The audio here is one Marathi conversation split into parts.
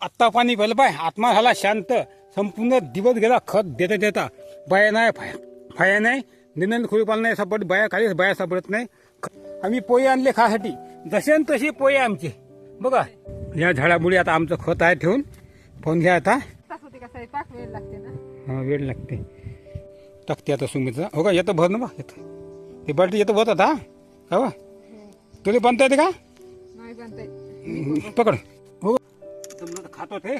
आत्ता पाणी पहिलं पाय. आत्मा झाला शांत. संपूर्ण दिवस गेला खत देता देता. बाया नाही फाया फाया नाही. निनंद खोळीपाल नाही सापडत. बाया काहीच बाया सापडत नाही. आम्ही पोहे आणले खासाठी. जसे तसे पोहे आमचे. बघा. या झाडामुळे आता आमचं खत आहे ठेवून. फोन घ्या आता. का हा वेळ लागते. टाकते आता सुमितचा हो का येतं भर ना बा येतं. ते बाल्टी येतं भरत आता हा? बा? तुला बांधता येते का? पकड. हो खातो ते.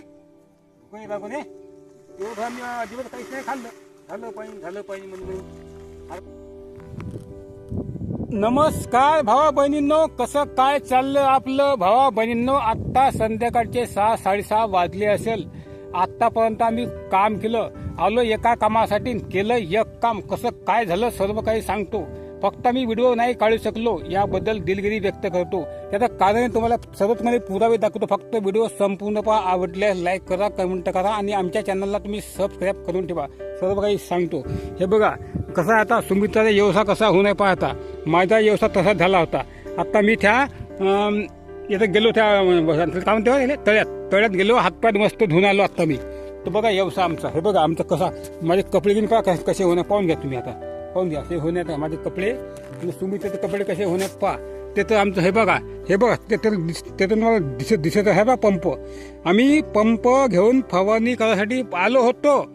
कोणी दाखवून एवढं मी अजिबात काहीच नाही खाल्लं. झालं पाहिजे झालं पाहिजे म्हणजे नमस्कार भावा बहिणींनो कसं काय चाललं आपलं? भावा बहिणींनो आत्ता संध्याकाळचे सहा साडेसहा वाजले असेल. आत्तापर्यंत आम्ही काम केलं. आलो एका कामासाठी केलं एक काम. कसं काय झालं सर्व काही सांगतो. फक्त मी व्हिडिओ नाही काढू शकलो याबद्दल दिलगिरी व्यक्त करतो. त्याचं कारण तुम्हाला सर्वच पुरावे दाखवतो. फक्त व्हिडिओ संपूर्ण पहा. आवडल्यास लाईक करा कमेंट करा आणि आमच्या चॅनलला तुम्ही सबस्क्राईब करून ठेवा. सर्व काही सांगतो. हे बघा कसा आहे आता सुमित्राचा व्यवसाय कसा होऊ नये पाहता. माझा व्यवसाय तसा झाला होता. आता मी त्या इथं गेलो त्या काय म्हणते तळ्यात. तळ्यात गेलो हातपाय मस्त धुवून आलो आत्ता मी. तर बघा व्यवसाय आमचा. हे बघा आमचा कसा माझे कपडे घेऊन पहा कसे- कसे होणार पाहून घ्या तुम्ही आता. पाहून घ्या. ते होण्यात माझे कपडे आणि सुमित्राचे कपडे कसे होण्यात पहा. ते तर आमचं हे बघा हे बघा ते तर दिस- ते तर मला दिसत दिसत आहे. बा पंप. आम्ही पंप घेऊन फवारणी करायसाठी आलो होतो.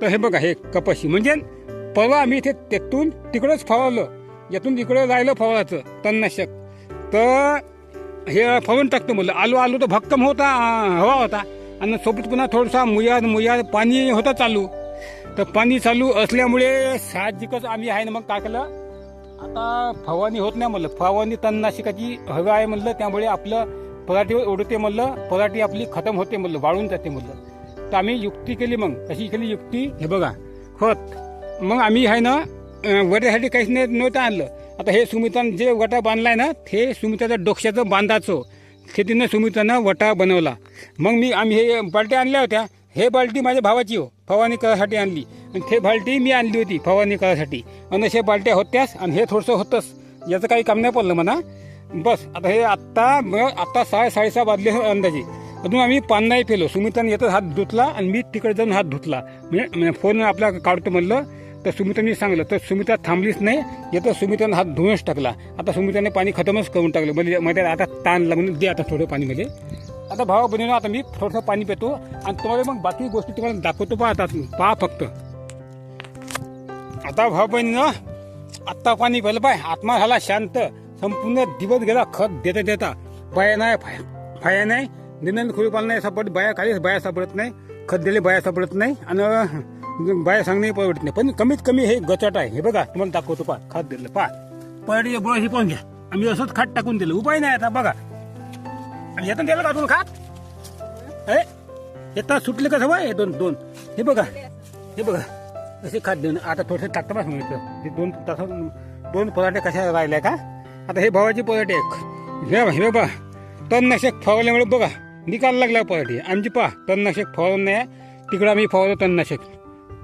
तर हे बघा हे कपाशी. म्हणजे परवा आम्ही इथे तेथून तिकडंच फवारलं. यातून तिकडं राहिलं फवाराचं तणनाशक. तर हे फवून टाकतो म्हटलं आलो आलो तर भक्कम होता हवा होता. आणि सोबत पुन्हा थोडासा मुयाद मुयाद पाणी होतं चालू. तर पाणी चालू असल्यामुळे साहजिकच आम्ही आहे ना मग काय केलं? आता फवारणी होत नाही म्हणलं. फवारणी तणनाशकाची हवी आहे म्हणलं त्यामुळे आपलं पराठी उडते म्हणलं पराठी आपली खतम होते म्हणलं वाळून जाते म्हणलं. तर आम्ही युक्ती केली मग. कशी केली युक्ती? हे बघा. खत. मग आम्ही आहे ना अं, वड्यासाठी काहीच नाही नव्हतं आणलं. आता हे सुमितानं जे वटा बांधलाय ना ते सुमिताचं डोक्याचं बांधाचं शेतीनं सुमितानं वटा बनवला. मग मी आम्ही हे बालट्या आणल्या होत्या. हे बाल्टी माझ्या भावाची हो फवारणी करायसाठी आणली. आणि ते बाल्टी मी आणली होती फवारणी करायसाठी आणि अशा बाल्ट्या होत्याच आणि हे थोडंसं होतंच याचं काही काम नाही पडलं म्हणा. बस आता हे आत्ता मग आत्ता सहा साडेसहा वाजले हो अंदाजे. अजून आम्ही पान नाही पेलो. सुमिताने येतच हात धुतला आणि मी तिकडे जाऊन हात धुतला. म्हणजे म्हणजे फोन आपला काढतो म्हणलं तर सुमिताने सांगलं तर सुमिता थांबलीच नाही. येतं सुमितानं हात धुवूनच टाकला. आता सुमिताने पाणी खतमच करून टाकलं. म्हणजे मध्ये आता ताण लागून दे आता थोडं पाणी म्हणजे आता भावा बहिणीनं आता मी थोडंसं पाणी पितो आणि तुम्हाला मग बाकी गोष्टी तुम्हाला दाखवतो पहा आता पहा फक्त. आता भाऊ बहिणीनं आत्ता पाणी पहिलं पाय. आत्मा झाला शांत. संपूर्ण दिवस गेला खत देता देता. बाया नाही फाया फाया नाही. निनंद खोळीपाल नाही सापडत. बाया काहीच बाया सापडत नाही. खत दिले बाया सापडत नाही. आणि बाया सांगणे परवडत नाही. पण कमीत कमी हे गचट आहे. हे बघा तुम्हाला दाखवतो पहा. खत दिलं पहा. पडे बुवा हे पाहून घ्या. आम्ही असंच खात टाकून दिलं. उपाय नाही आता बघा. आणि येतं दिलं का खात. ए येतात सुटले का सवय? हे दोन दोन. हे बघा. हे बघा. असे खात देऊन. आता थोडंसं टाकतं पास सांगितलं ते दोन तास दोन पराठे कशा राहिले का? आता हे भावाचे पराठे. हे बघा हे तणनाशक फवारल्यामुळे बघा. निकाल लागला पराठे. आमची पहा तणनाशक फवारलं नाही. तिकडं आम्ही फवारलं तणनाशक.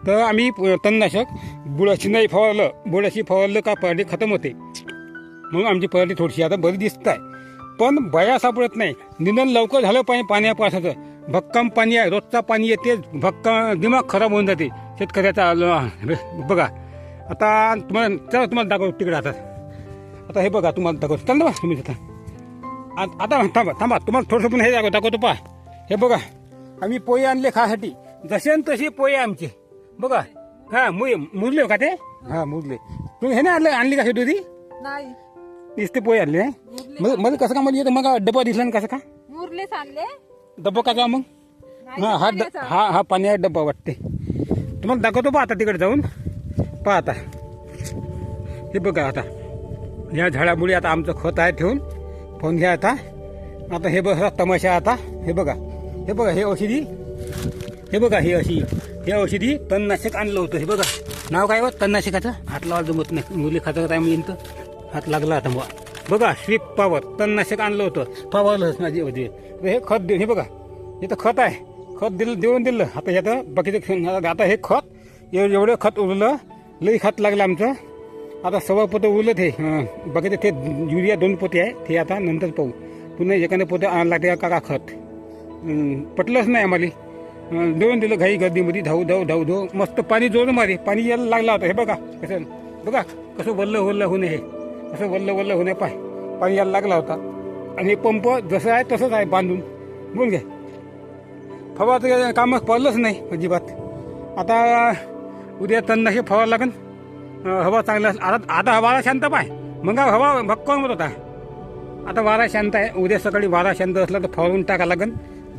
तर आम्ही तणनाशक बुडाशी नाही फवारलं. बुडाशी फवारलं का पराठे खतम होते. म्हणून आमची पराठी थोडीशी आता बरी दिसत आहे पण बया सापडत नाही. निधन लवकर झालं पाणी पाण्या पावसाचं भक्कम पाणी आहे रोजचा पाणी येते भक्कम दिमाग खराब होऊन जाते. शेतकऱ्याचा बघा. आता तुम्हाला चला तुम्हाला दाखवतो तिकडे आता. आता हे बघा तुम्हाला दाखवतो. चल ना बा तुम्ही आता आ- आता थांबा थांबा. तुम्हाला थोडंसं पण हे दाखव दाखवतो पहा. हे बघा आम्ही पोहे आणले खासाठी जसे न तसे पोहे आमचे. बघा हा मु मुरले हो का ते? हा मुरले. तुम्ही हे नाही आणले आणली का शेती नाही. नुसते पोहे आणले मग मला कसं का मला येतं? मग डबा दिसला ना कसं का? मुरलेच आणले डब्बा का का मग? हा हा ड-. हा हा पाणी डब्बा वाटते. तुम्हाला दाखवतो पहा आता तिकडे जाऊन. पहा आता. हे बघा आता. या झाडामुळे आता आमचं खत आहे ठेवून. फोन घ्या आता. आता हे बघा तमाशा आता. हे बघा. हे बघा हे औषधी. हे बघा हे अशी. हे औषधी तणनाशक आणलं होतं. हे बघा. नाव काय बघ तणनाशकाचं? हात लावा जमत नाही. मुली खातं येईन तर? हात लागला आता मग बघा स्वीप पॉवर तणनाशक आणलं होतं. पॉवरलंच माझी होती हे खत देऊ हे बघा. हे तर खत आहे. खत दिलं देऊन दिलं. आता याचं बाकीचं आता हे खत एव- एवढं खत उरलं लई खत लागलं आमचं. आता सव्वा पोतं उरलं ते. बाकीचं ते युरिया दोन पोते आहे. ते आता नंतर पाहू. पुन्हा एखादं पोतं आणायला लागते का का खत? पटलंच नाही आम्हाला. देऊन दिलं घाई गर्दीमध्ये. धाऊ धाऊ धाऊ धाऊ मस्त पाणी जोर मारे पाणी यायला लागला होता. हे बघा. कसं बघा कसं वल्ल वल्ल होणे हे. असं वल्ल वल्ल होणे पाय. पाणी यायला लागला होता. आणि हे पंप जसं आहे तसंच आहे बांधून. बोल घ्या. फवारचं काम पडलंच नाही अजिबात. आता उद्या त्यांना फवार लागन. हवा चांगला आता आता वारा शांत पाय. मग हवा भक्कम होत होता. आता वारा शांत आहे. उद्या सकाळी वारा शांत असला तर फवारून टाका लागन.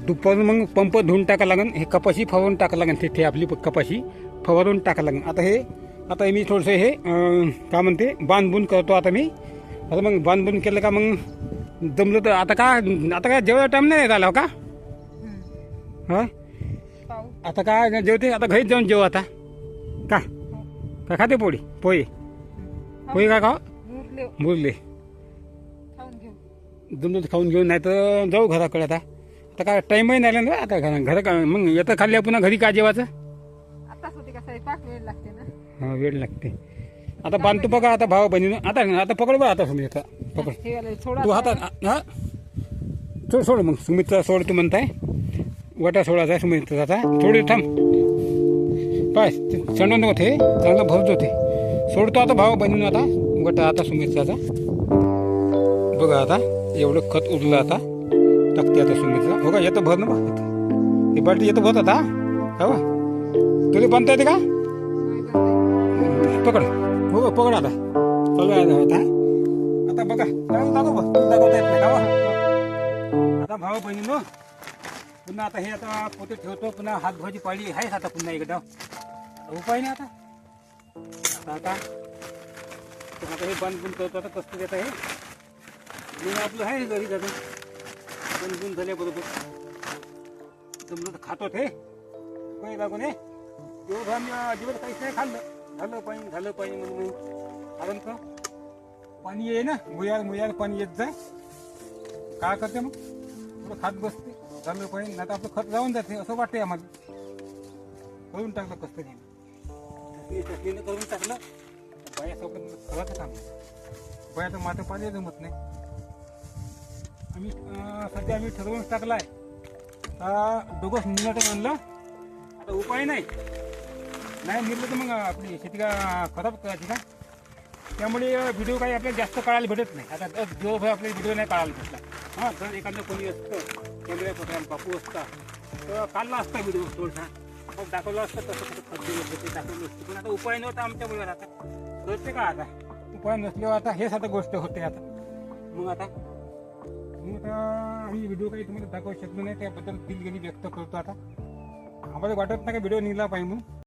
दुपारून मग पंप धुवून टाका लागन. हे कपाशी फवारून टाका लागन. तिथे आपली कपाशी फवारून टाका लागन. आता हे आता मी थोडंसं हे काय म्हणते बांधबून करतो आता मी. आता मग बांधबून केलं का मग जमलं तर आता का आता काय जेवढा टाईम नाही झाला हो का. हा? आता काय जेवते? आता घरीच जाऊन जेव आता. का? काय खाते पोळी? पोळी. पोळी काय खाव मुरले. जमलं तर खाऊन घेऊन नाही तर जाऊ घराकडे आता. आता काय टाईमही नाही ना आता घरा घर का मग येतं खाल्ल्या पुन्हा घरी काय जेवायचं? आताच होते का स्वयंपाक वेळ लागते ना. हा वेळ लागते. आता बांधतो बघा आता भाव बहिणीनं आता आता पकड बघा आता सुमित पकड. थोडा तू हातात हा? सोड सोड मग सुमितचा सोड तू म्हणताय. वटा सोडायचा सुमितचा आता थोडी थांब. पाय चंडून नको ते. चांगलं भरत होते. सोडतो आता भाव बहिणीनं आता. वटा आता सुमितचा आता. बघा आता एवढं खत उरलं आता. टाकते आता सुमितचा. हो का येतं भर ना बा येतं. हे बाल्टी येतं भरत आता. का? बा तुला बांधता येते का? पकड. हो, हो पकड आता. चालू आहे आता आता. बघा. दाखव दाखवता येत नाही का आता भाऊ बहिणीनो पुन्हा आता हे आता पोते ठेवतो. पुन्हा हात भाजी पाळी आहेच आता पुन्हा इकडं उपाय नाही आता. आता आता. आता हे बंद बुंद करतो. आता कसं देत आहे मी आपलं आहे घरी जातो. बंद बुंद झाल्याबरोबर. जमलं तर खातो ते. काही लागून नाही दिवस आम्ही अजिबात काहीच नाही खाल्लं. झालं पाणी झालं पाणी म्हणून कारण का पाणी ये ना मुयार मुयार पाणी येत जाय काय करते मग? थोडं खात बसते. झालं पाणी नाही तर आपलं खत जाऊन जाते असं वाटते आम्हाला. करून टाकलं कसं तरी चकलीनं करून टाकलं. बायासोबत खवाचं काम बाया तर पाणी जमत नाही. आम्ही सध्या आम्ही ठरवून टाकलाय. आता दोघंच मिनिट आणलं. आता उपाय नाही. नाही मिळलं तर मग आपली शेती का खराब करायची का? त्यामुळे व्हिडिओ काही आपल्याला जास्त काढायला भेटत नाही. आता दर दिवसभर आपल्याला व्हिडिओ नाही काढायला भेटला. हां जर एखादं कोणी असतं कॅमेरा पकडायला बापू असता तर काढला असता व्हिडिओ थोडसा. मग दाखवलं असतं कसं कसं खर्च दाखवलं असतं पण आता उपाय नव्हता आमच्यामुळे आता कळते का आता? उपाय नसल्यावर आता हेच आता गोष्ट होते आता. मग आता? मी आता आम्ही व्हिडिओ काही तुम्हाला दाखवू शकलो नाही त्याबद्दल दिलगिरी व्यक्त करतो आता. आम्हाला वाटत नाही का व्हिडिओ निघला पाहिजे म्हणून.